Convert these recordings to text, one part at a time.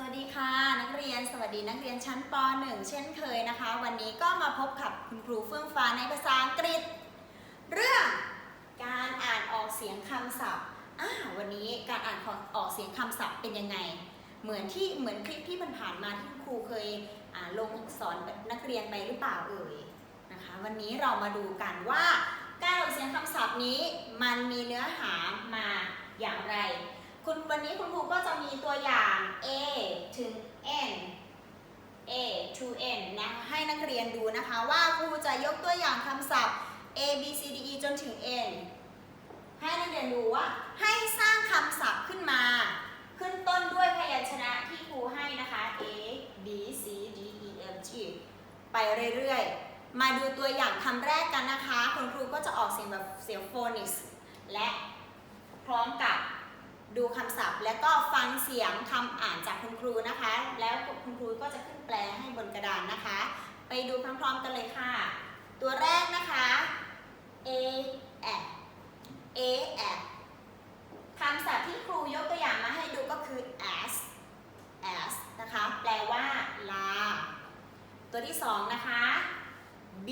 วัสดีค่ะนักเรียนสวัสดีนักเรียนชั้นป .1 เช่นเคยนะคะ วันนี้ก็มาพบกับคุณครูเฟื่องฟ้าในภาษาอังกฤษ เรื่องการอ่านออกเสียงคำศัพท์อ่าวันนี้การอ่านออกเสียงคำศัพท์เป็นยังไง เหมือนที่เหมือนคลิปที่ผ่านมาที่ครูเคยลงสอนนักเรียนไปหรือเปล่าเอ่ยนะคะ วันนี้เรามาดูกันว่า การออกเสียงคำศัพท์นี้มันมีเนื้อหามาอย่างไร คุณวันนี้คุณครูก็จะมีตัวอย่าง A ถึง N A to N นะให้นักเรียนดูนะคะว่าครูจะยกตัวอย่างคำศัพท์ A B C D E จนถึง N ให้นักเรียนดูว่าให้สร้างคำศัพท์ขึ้นมา ขึ้นต้นด้วยพยัญชนะที่ครูให้นะคะ A B C D E F G ไปเรื่อยๆ มาดูตัวอย่างคำแรกกันนะคะ คุณครูก็จะออกเสียงแบบเสียงโฟนิกส์และพร้อมกับ ดูคำศัพท์ แล้วก็ฟังเสียงคำอ่านจากคุณครูนะคะ แล้วคุณครูก็จะขึ้นแปลให้บนกระดานนะคะ ไปดูพร้อมๆกันเลยค่ะ ตัวแรกนะคะ a at a at คำศัพท์ที่ครูยกตัวอย่างมาให้ดูก็คือ as as นะคะ แปลว่าลา ตัวที่สองนะคะ b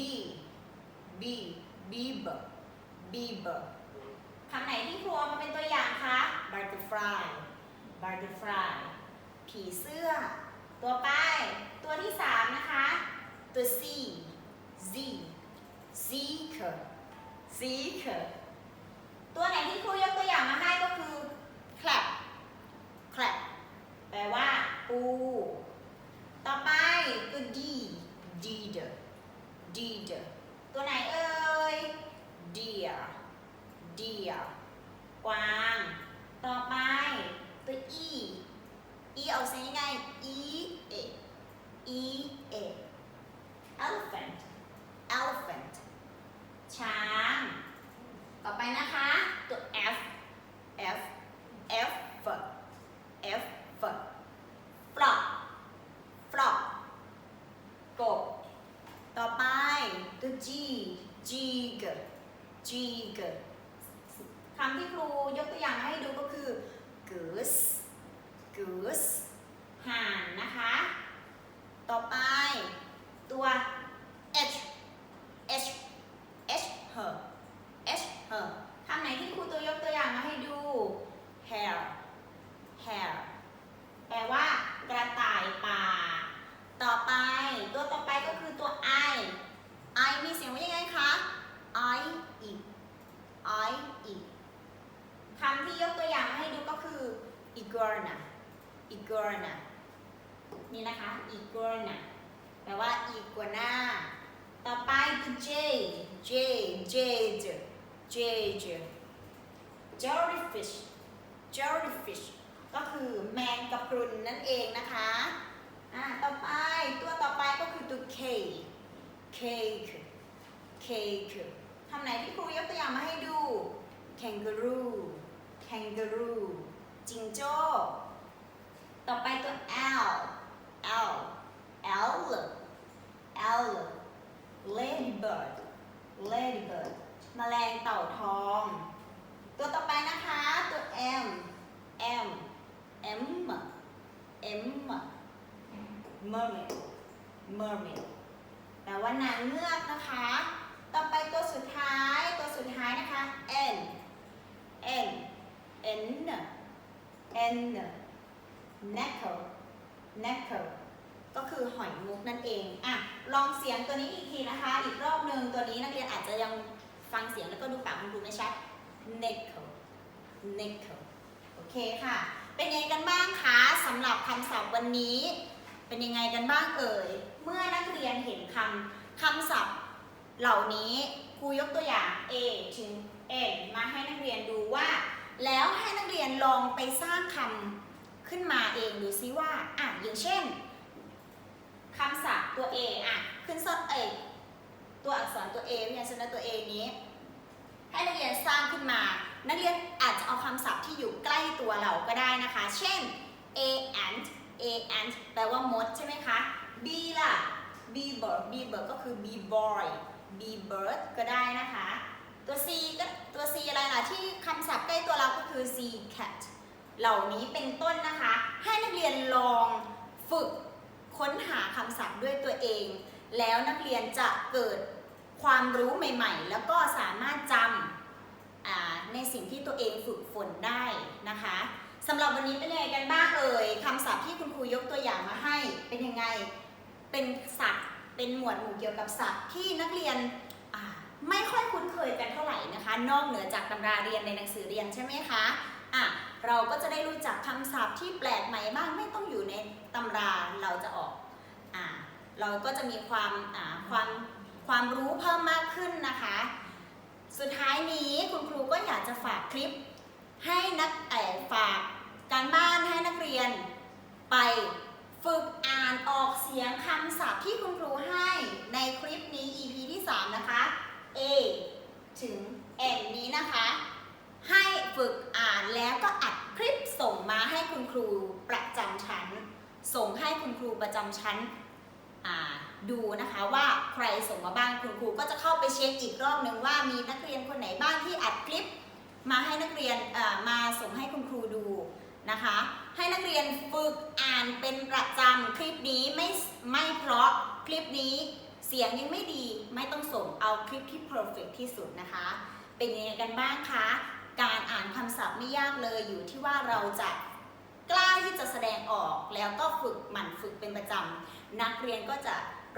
b beaver beber ำไหนที่ครูเอามาเป็นตัวอย่างคะ butterfly butterfly ผีเสื้อ ตัวป้ายตัวที่สามนะคะ ตัว C Z seeker seeker ตัวไหนที่ครูยกตัวอย่างมาให้ก็คือ clap clap แปลว่า ปู ต่อไปตัว D deer deer ตัวไหนเอ่ย deer deer กวาง ต่อไป ตัว e e ออกเสียงยังไง e a e a elephant elephant ช้าง ต่อไปนะคะ ตัว f f f f frog frog กบ ต่อไปตัว g jig jig คำที่ครูยกตัวอย่างให้ดูก็คือ goose goose ห่านนะคะ ต่อไป ตัว h h h her h her คำไหนที่ครูตัวยกตัวอย่างมาให้ดู hare hare แปลว่ากระต่ายป่า ต่อไป ตัวต่อไปก็คือตัว i i มีเสียงว่ายังไงคะ i e i e คำที่ยกตัวอย่างมาให้ดูก็คือ iguana iguana นี่นะคะ iguana แปลว่า iguana ต่อไปคือ j j jade jade jellyfish jellyfish ก็คือแมงกะพรุนนั่นเองนะคะอ่าต่อไปตัวต่อไปก็คือตัว k cake cake คำไหนที่ครูยกตัวอย่างมาให้ดู kangaroo kangaroo จิงโจ้ ต่อไปตัว l l l l ladybird ladybird แมลงเต่าทอง ตัวต่อไปนะคะตัว m m m m mermaid mermaid แปลว่านางเงือกนะคะ ต่อไปตัวสุดท้าย ตัวสุดท้ายนะคะ n n n n knuckle knuckle ก็คือหอยมุกนั่นเอง อะ ลองเสียงตัวนี้อีกทีนะคะ อีกรอบหนึ่งตัวนี้นักเรียนอาจจะยังฟังเสียงแล้วก็ดูปากคุณครูไม่ชัด nickel nickel โอเคค่ะ เป็นยังไงกันบ้างคะสำหรับคำศัพท์วันนี้ เป็นยังไงกันบ้างเอ่ย เมื่อนักเรียนเห็นคำคำศัพท์เหล่านี้ครูยกตัวอย่าง A ถึง N มาให้นักเรียนดูว่า แล้วให้นักเรียนลองไปสร้างคำขึ้นมาเองดูซิว่าอะอย่างเช่นคำศัพท์ตัว A อะขึ้นต้นเอตัวอักษรตัว A พยัญชนะตัว A นี้ ให้นักเรียนสร้างขึ้นมา นักเรียนอาจจะเอาคำศัพท์ที่อยู่ใกล้ตัวเราก็ได้นะคะ เช่น a ant a ant แปลว่ามดใช่ไหมคะ b ล่ะ b bird b bird ก็คือ b boy b bird ก็ได้นะคะ ตัว c ก็ตัว c อะไรล่ะที่คำศัพท์ใกล้ตัวเราก็คือ c cat เหล่านี้เป็นต้นนะคะ ให้นักเรียนลองฝึกค้นหาคำศัพท์ด้วยตัวเอง แล้วนักเรียนจะเกิดความรู้ใหม่ ๆ แล้วก็สามารถจำในสิ่งที่ตัวเองฝึกฝนได้นะคะสำหรับวันนี้เป็นยังไงกันบ้างเอ่ยคำศัพท์ที่คุณครูยกตัวอย่างมาให้ เป็นยังไงเป็นศัพท์เป็นหมวดหมู่เกี่ยวกับศัพท์ที่นักเรียน ไม่ค่อยคุ้นเคยกันเท่าไหร่นะคะ นอกเหนือจากตำราเรียนในหนังสือเรียนใช่ไหมคะอะเราก็จะได้รู้จักคำศัพท์ที่แปลกใหม่บ้างไม่ต้องอยู่ในตำราเราจะออกอ่าเราก็จะมีความอ่าความความรู้เพิ่มมากขึ้นนะคะ สุดท้ายนี้คุณครูก็อยากจะฝากคลิปให้นักเอ่อฝากการบ้านให้นักเรียนไปฝึกอ่านออกเสียงคำศัพท์ที่คุณครูให้ในคลิปนี้ EP ที่ 3 นะคะ A ถึง N นี้นะคะ ให้ ฝึกอ่านแล้วก็อัดคลิปส่งมาให้คุณครูประจำชั้น ส่งให้คุณครูประจำชั้นอ่าดูนะคะว่าใครส่งมาบ้างคุณครูก็จะเข้าไปเช็คอีกรอบหนึ่งว่ามีนักเรียนคนไหนบ้างที่อัดคลิป มาให้นักเรียนมาส่งให้คุณครูดูนะคะ ให้นักเรียนฝึกอ่านเป็นประจำคลิปนี้ไม่ไม่เพราะคลิปนี้เสียงยังไม่ดีไม่ต้องส่งเอาคลิปที่ perfect ที่สุดนะคะ เป็นยังไงกันบ้างคะ การอ่านคำศัพท์ไม่ยากเลยอยู่ที่ว่าเราจะกล้าที่จะแสดงออกแล้วก็ฝึกหมั่นฝึกเป็นประจำนักเรียนก็จะ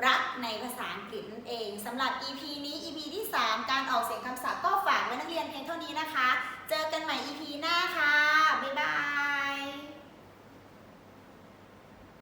รักในภาษาอังกฤษนั่นเองสำหรับ EP นี้ EP ที่ 3 การออกเสียงคำศัพท์ก็ฝากไว้นักเรียนเพียงเท่านี้นะคะ เจอกันใหม่ EP หน้าค่ะ บ๊ายบาย